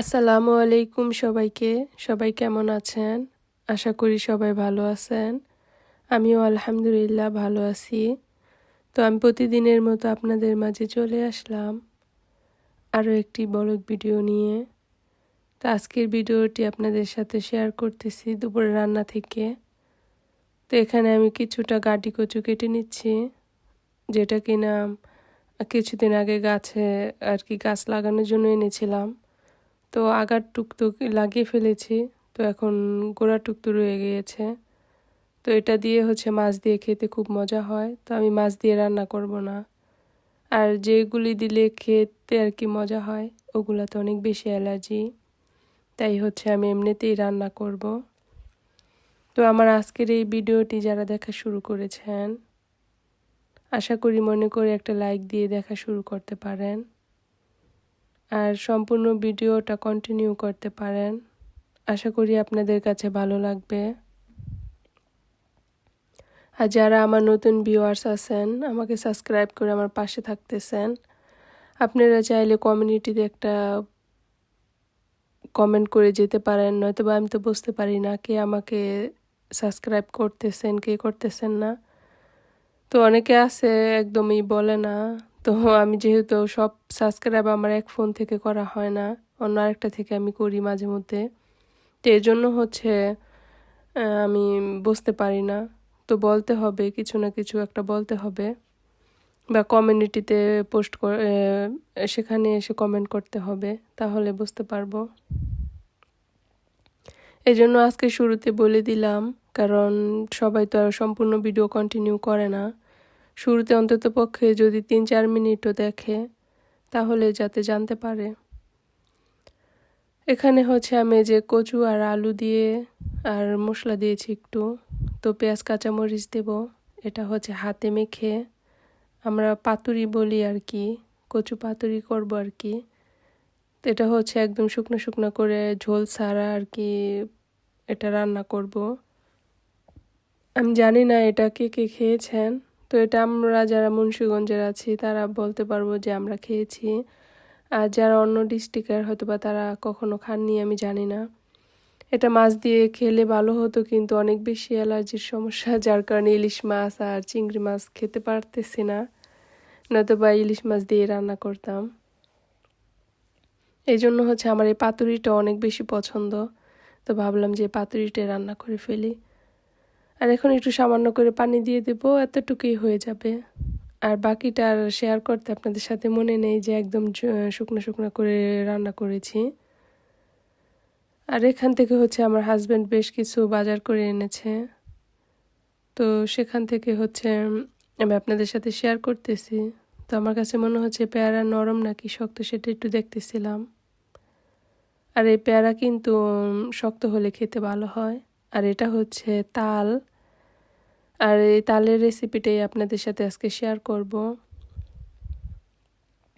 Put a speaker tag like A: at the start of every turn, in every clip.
A: আসসালামু আলাইকুম সবাইকে। সবাই কেমন আছেন? আশা করি সবাই ভালো আছেন। আমিও আলহামদুলিল্লাহ ভালো আছি। তো আমি প্রতিদিনের মতো আপনাদের মাঝে চলে আসলাম আরও একটি বলক ভিডিও নিয়ে। তো আজকের ভিডিওটি আপনাদের সাথে শেয়ার করতেছি দুপুরে রান্না থেকে। তো এখানে আমি কিছুটা গাটি কচু কেটে নিচ্ছি, যেটা কিনা কিছুদিন আগে গাছে আর কি গাছ লাগানোর জন্য এনেছিলাম। তো আগার টুকটুক লাগিয়ে ফেলেছি। তো এখন গোড়া টুকটু রয়ে গিয়েছে। তো এটা দিয়ে হচ্ছে মাছ দিয়ে খেতে খুব মজা হয়। তো আমি মাছ দিয়ে রান্না করব না। আর যেগুলি দিলে খেতে আর কি মজা হয়, ওগুলাতে অনেক বেশি অ্যালার্জি। তাই হচ্ছে আমি এমনিতেই রান্না করব। তো আমার আজকের এই ভিডিওটি যারা দেখা শুরু করেছেন, আশা করি মনে করে একটা লাইক দিয়ে দেখা শুরু করতে পারেন। আর সম্পূর্ণ ভিডিওটা কন্টিনিউ করতে পারেন। আশা করি আপনাদের কাছে ভালো লাগবে। আর যারা আমার নতুন ভিউয়ার্স আছেন, আমাকে সাবস্ক্রাইব করে আমার পাশে থাকতেছেন, আপনারা চাইলে কমিউনিটিতে একটা কমেন্ট করে যেতে পারেন নয়তো বা আমি তো বুঝতে পারি না কে আমাকে সাবস্ক্রাইব করতেছেন, কে করতেছেন না। তো অনেকে আছে, একদমই বলে না তো আমি যেহেতু সব সাবস্ক্রাইব আমার এক ফোন থেকে করা হয় না, অন্য আরেকটা থেকে আমি করি মাঝে মধ্যে। তো এই জন্য হচ্ছে আমি বুঝতে পারি না। তো বলতে হবে, কিছু না কিছু একটা বলতে হবে। বা কমিউনিটিতে পোস্ট সেখানে এসে কমেন্ট করতে হবে, তাহলে বুঝতে পারব। এই জন্য আজকে শুরুতে বলে দিলাম, কারণ সবাই তো আর সম্পূর্ণ ভিডিও কন্টিনিউ করে না। শুরুতে অন্তত পক্ষে যদি তিন চার মিনিটও দেখে, তাহলে যাতে জানতে পারে। এখানে হচ্ছে আমি যে কচু আর আলু দিয়ে আর মশলা দিয়েছি একটু, তো পেঁয়াজ, কাঁচামরিচ দেব। এটা হচ্ছে হাতে মেখে আমরা পাতুরি বলি আর কি, কচু পাতুরি করব আর কি। তো এটা হচ্ছে একদম শুকনো শুকনো করে ঝোল ছাড়া আর কি এটা রান্না করব। আমি জানি না এটা কে কে খেয়েছেন। তো এটা আমরা যারা মুন্সীগঞ্জের আছি, তারা বলতে পারব যে আমরা খেয়েছি। আর যারা অন্য ডিস্ট্রিক্টের হয়তো বা তারা কখনো খাননি, আমি জানি না। এটা মাছ দিয়ে খেলে ভালো হতো, কিন্তু অনেক বেশি অ্যালার্জির সমস্যা, যার কারণে ইলিশ মাছ আর চিংড়ি মাছ খেতে পারতেছি না। নয়তো বা ইলিশ মাছ দিয়ে রান্না করতাম। এই জন্য হচ্ছে আমার এই পাতুরিটা অনেক বেশি পছন্দ। তো ভাবলাম যে পাতুরিটা রান্না করে ফেলি। আর এখন একটু সামান্য করে পানি দিয়ে দেব, এতটুকুই হয়ে যাবে। আর বাকিটা আর শেয়ার করতে আপনাদের সাথে মনে নেই যে একদম শুকনো শুকনো করে রান্না করেছি। আর এখান থেকে হচ্ছে আমার হাজব্যান্ড বেশ কিছু বাজার করে এনেছে। তো সেখান থেকে হচ্ছে আমি আপনাদের সাথে শেয়ার করতেছি। তো আমার কাছে মনে হচ্ছে পেয়ারা নরম নাকি শক্ত সেটা একটু দেখতেছিলাম। আর এই পেয়ারা কিন্তু শক্ত হলে খেতে ভালো হয়। আর এটা হচ্ছে তাল। আর এই তালের রেসিপিটাই আপনাদের সাথে আজকে শেয়ার করব।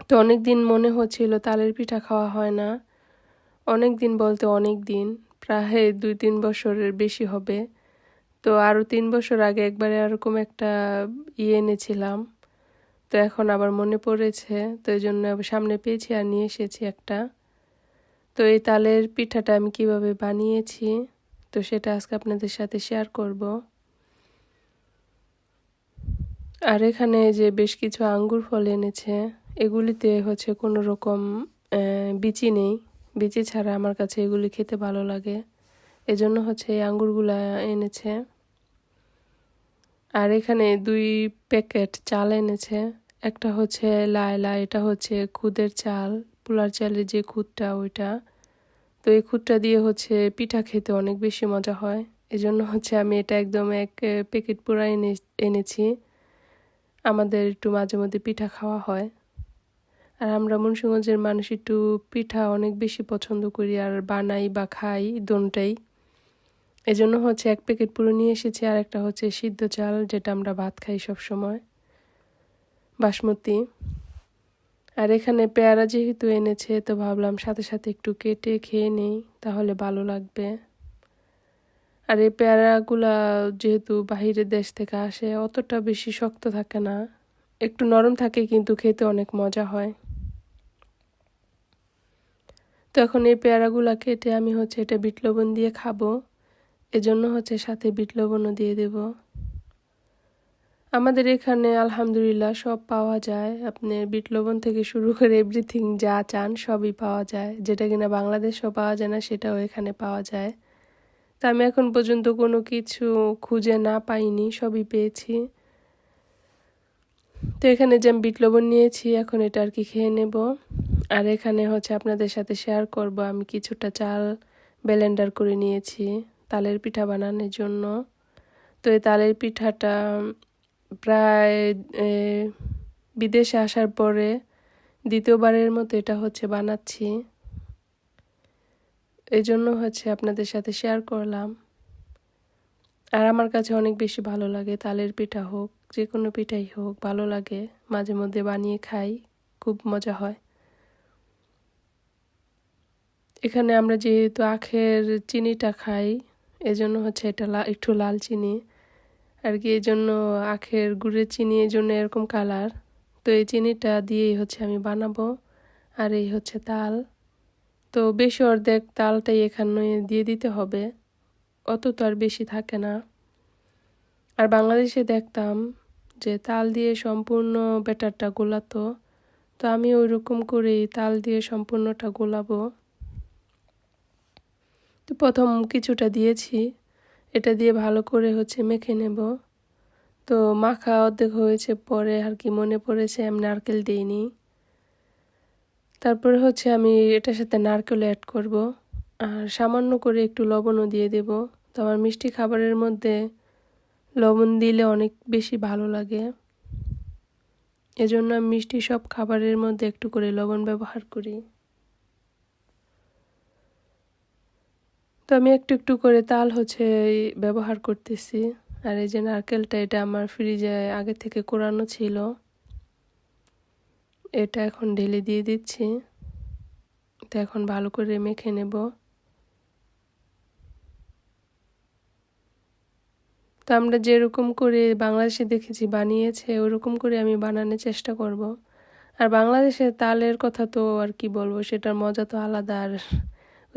A: তো অনেক দিন মনে হচ্ছিল তালের পিঠা খাওয়া হয় না। অনেক দিন বলতে অনেক দিন প্রায় দুই তিন বছরের বেশি হবে। তো আরও তিন বছর আগে একবারে এরকম একটা ইয়ে এনেছিলাম। তো এখন আবার মনে পড়েছে, তো এই জন্য সামনে পেয়েছি আর নিয়ে এসেছি একটা। তো এই তালের পিঠাটা আমি কীভাবে বানিয়েছি? তো সেটা আজকে আপনাদের সাথে শেয়ার করব। আর এখানে যে বেশ কিছু আঙ্গুর ফল এনেছে, এগুলিতে হচ্ছে কোনো রকম বিচি নেই। বিচি ছাড়া আমার কাছে এগুলি খেতে ভালো লাগে। এজন্য হচ্ছে এই আঙ্গুরগুলা এনেছে। আর এখানে দুই প্যাকেট চাল এনেছে। একটা হচ্ছে লায়লা, এটা হচ্ছে খুদের চাল, পোলার চালের যে খুদটা, ওইটা। তো এই খুদটা দিয়ে হচ্ছে পিঠা খেতে অনেক বেশি মজা হয়। এজন্য হচ্ছে আমি এটা একদম এক প্যাকেট পুরা এনে, এনেছি। আমাদের একটু মাঝে মধ্যে পিঠা খাওয়া হয়। আর আমরা মুন্সিগঞ্জের মানুষ একটু পিঠা অনেক বেশি পছন্দ করি আর বানাই বা খাই দোনটাই এজন্য হচ্ছে এক প্যাকেট পুরো নিয়ে এসেছি আর একটা হচ্ছে সিদ্ধ চাল, যেটা আমরা ভাত খাই সব সময় বাসমতি। আর এখানে পেয়ারা যেহেতু এনেছে, তো ভাবলাম সাথে সাথে একটু কেটে খেয়ে নেই, তাহলে ভালো লাগবে। আর এই পেয়ারাগুলা যেহেতু বাহিরের দেশ থেকে আসে, অতটা বেশি শক্ত থাকে না। একটু নরম থাকে, কিন্তু খেতে অনেক মজা হয়। তো এখন এই পেয়ারাগুলো কেটে আমি হচ্ছে এটা বিট লবণ দিয়ে খাব। এজন্য হচ্ছে সাথে বিট লবণও দিয়ে দেব। আমাদের এখানে আলহামদুলিল্লাহ সব পাওয়া যায়। আপনি বিট লবণ থেকে শুরু করে এভরিথিং যা চান সবই পাওয়া যায়। যেটা কিনা বাংলাদেশেও পাওয়া যায় না, সেটাও এখানে পাওয়া যায়। তা আমি এখন পর্যন্ত কোনো কিছু খুঁজে না পাইনি, সবই পেয়েছি। তো এখানে যে আমি বিট লবণ নিয়েছি, এখন এটা আর কি খেয়ে নেব। আর এখানে হচ্ছে আপনাদের সাথে শেয়ার করব, আমি কিছুটা চাল ব্লেন্ডার করে নিয়েছি, তালের পিঠা বানানোর জন্য। তো এই তালের পিঠাটা প্রায় বিদেশে আসার পরে দ্বিতীয়বারের মতো এটা হচ্ছে বানাচ্ছি। এই জন্য হচ্ছে আপনাদের সাথে শেয়ার করলাম। আর আমার কাছে অনেক বেশি ভালো লাগে, তালের পিঠা হোক যে কোনো পিঠাই হোক, ভালো লাগে, মাঝে মধ্যে বানিয়ে খাই, খুব মজা হয়। এখানে আমরা যেহেতু আখের চিনিটা খাই, এজন্য হচ্ছে এটা একটু লাল চিনি। আর কি, এই জন্য আখের গুড়ের চিনি, এই জন্য এরকম কালার তো এই চিনিটা দিয়েই হচ্ছে আমি বানাবো। আর এই হচ্ছে তাল। তো বেশি অর্ধেক তালটাই এখানে দিয়ে দিতে হবে। অত তো আর বেশি থাকে না। আর বাংলাদেশে দেখতাম যে তাল দিয়ে সম্পূর্ণ ব্যাটারটা গোলাতো। তো আমি ওই রকম করেই তাল দিয়ে সম্পূর্ণটা গোলাবো। তো প্রথম কিছুটা দিয়েছি। এটা দিয়ে ভালো করে হচ্ছে মেখে নেব। তো মাখা অর্ধেক হয়েছে পরে আর কি মনে পড়েছে, আমি নারকেল দিইনি। তারপরে হচ্ছে আমি এটার সাথে নারকেল অ্যাড করব। আর সামান্য করে একটু লবণও দিয়ে দেব। তো আমার মিষ্টি খাবারের মধ্যে লবণ দিলে অনেক বেশি ভালো লাগে। এজন্য আমি মিষ্টি সব খাবারের মধ্যে একটু করে লবণ ব্যবহার করি। তো আমি একটু একটু করে তাল হচ্ছে ব্যবহার করতেছি। আর এই যে নারকেলটা, এটা আমার ফ্রিজে আগে থেকে কোরানো ছিল। এটা এখন ঢেলে দিয়ে দিচ্ছি। তো এখন ভালো করে মেখে নেব। তো আমরা যেরকম করে বাংলাদেশে দেখেছি, বানিয়েছে, ওরকম করে আমি বানানোর চেষ্টা করব। আর বাংলাদেশে তালের কথা তো আর কি বলব, সেটার মজা তো আলাদা। আর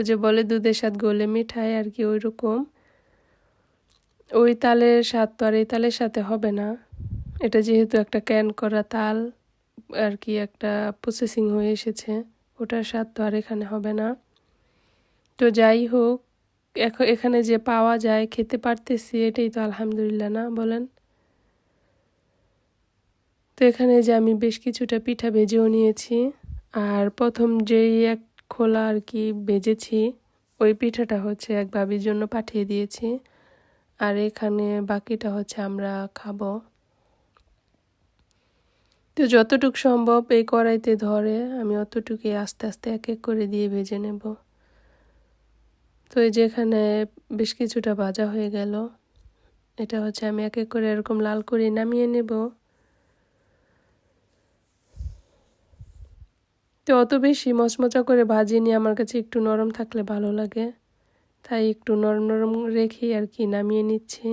A: ওই যে বলে দুধের স্বাদ গোলে মিঠাই আর কি ওই রকম ওই তালের স্বাদ তো আর এই তালের সাথে হবে না। এটা যেহেতু একটা ক্যান করা তাল আর কি একটা প্রসেসিং হয়ে এসেছে, ওটার স্বাদ তো আর এখানে হবে না। তো যাই হোক এখন এখানে যে পাওয়া যায়, খেতে পারতেছি, এটাই তো আলহামদুলিল্লাহ, না বলেন? তো এখানে যে আমি বেশ কিছুটা পিঠা ভেজেও নিয়েছি। আর প্রথম যেই এক খোলা আর কি ভেজেছি ওই পিঠাটা হচ্ছে এক ভাবির জন্য পাঠিয়ে দিয়েছি। আর এখানে বাকিটা হচ্ছে আমরা খাব। তো যতটুক সম্ভব এই কড়াইতে ধরে আমি অতটুকুই আস্তে আস্তে এক এক করে দিয়ে ভেজে নেব। তো এই যেখানে বেশ কিছুটা ভাজা হয়ে গেল। এটা হচ্ছে আমি এক এক করে এরকম লাল করে নামিয়ে নেব। অত বেশি মচমচা করে ভাজিনি আমার কাছে একটু নরম থাকলে ভালো লাগে। তাই একটু নরম নরম রেখে আর কি নামিয়ে নিচ্ছি।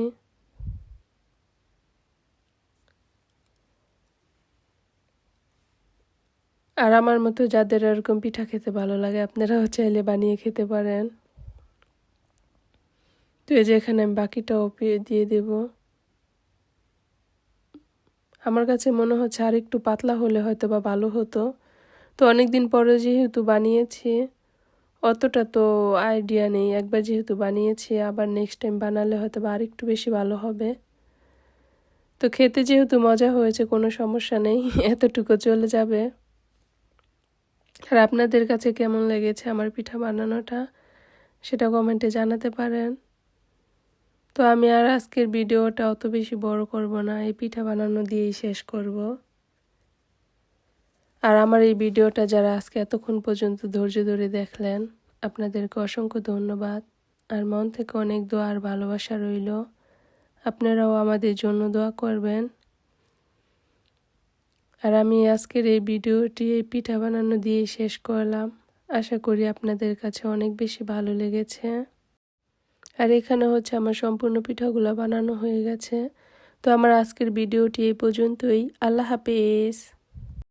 A: আর আমার মতো যাদের এরকম পিঠা খেতে ভালো লাগে, আপনারাও চাইলে বানিয়ে খেতে পারেন। তো এই যে এখানে আমি বাকিটাও দিয়ে দেব। আমার কাছে মনে হচ্ছে আর একটু পাতলা হলে হয়তো বা ভালো হতো। তো অনেক দিন পরে যেহেতু বানিয়েছি, অতটা তো আইডিয়া নেই। একবার যেহেতু বানিয়েছি, আবার নেক্সট টাইম বানালে হয়তো বা আরেকটু বেশি ভালো হবে। তো খেতে যেহেতু মজা হয়েছে, কোনো সমস্যা নেই, এতটুকু চলে যাবে। আর আপনাদের কাছে কেমন লেগেছে আমার পিঠা বানানোটা, সেটা কমেন্টে জানাতে পারেন। তো আমি আর আজকের ভিডিওটা অত বেশি বড় করব না, এই পিঠা বানানো দিয়েই শেষ করব। আর আমার এই ভিডিওটা যারা আজকে এতক্ষণ পর্যন্ত ধৈর্য ধরে দেখলেন, আপনাদেরকে অসংখ্য ধন্যবাদ। আর মন থেকে অনেক দোয়া আর ভালোবাসা রইল। আপনারাও আমাদের জন্য দোয়া করবেন। আর আমি আজকের এই ভিডিওটি এই পিঠা বানানো দিয়ে শেষ করলাম। আশা করি আপনাদের কাছে অনেক বেশি ভালো লেগেছে। আর এখানে হচ্ছে আমার সম্পূর্ণ পিঠাগুলো বানানো হয়ে গেছে। তো আমার আজকের ভিডিওটি এই পর্যন্তই। আল্লাহ হাফেজ।